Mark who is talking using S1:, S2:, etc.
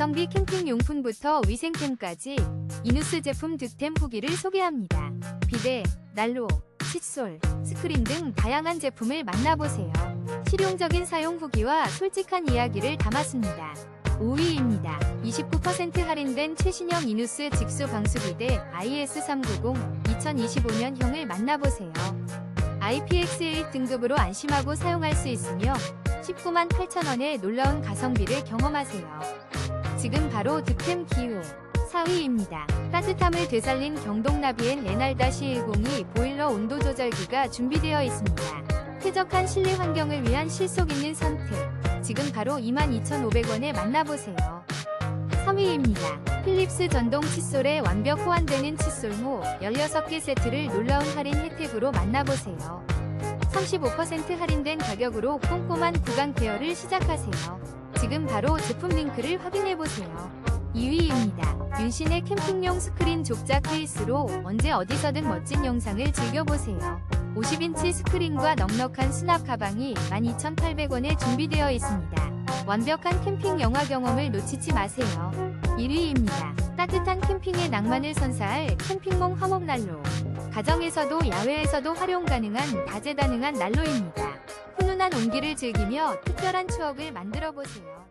S1: 가성비 캠핑 용품부터 위생템까지 이누스 제품 득템 후기를 소개합니다. 비데, 난로, 칫솔, 스크린 등 다양한 제품을 만나보세요. 실용적인 사용 후기와 솔직한 이야기를 담았습니다. 5위입니다. 29% 할인된 최신형 이누스 직수 방수비대 IS390 2025년형을 만나보세요. IPX1 등급으로 안심하고 사용할 수 있으며 19만 8천원의 놀라운 가성비를 경험하세요. 지금 바로 득템 기호 4위입니다. 따뜻함을 되살린 경동나비엔 레날-102 보일러 온도 조절기가 준비되어 있습니다. 쾌적한 실내 환경을 위한 실속 있는 선택. 지금 바로 22,500원에 만나보세요. 3위입니다. 필립스 전동 칫솔에 완벽 호환되는 칫솔모 16개 세트를 놀라운 할인 혜택으로 만나보세요. 35% 할인된 가격으로 꼼꼼한 구강 케어를 시작하세요. 지금 바로 제품 링크를 확인해보세요. 2위입니다. 윤신의 캠핑용 스크린 족자 케이스로 언제 어디서든 멋진 영상을 즐겨보세요. 50인치 스크린과 넉넉한 수납 가방이 12,800원에 준비되어 있습니다. 완벽한 캠핑 영화 경험을 놓치지 마세요. 1위입니다. 따뜻한 캠핑의 낭만을 선사할 캠핑몽 화목난로. 가정에서도 야외에서도 활용 가능한 다재다능한 난로입니다. 훈훈한 온기를 즐기며 특별한 추억을 만들어 보세요.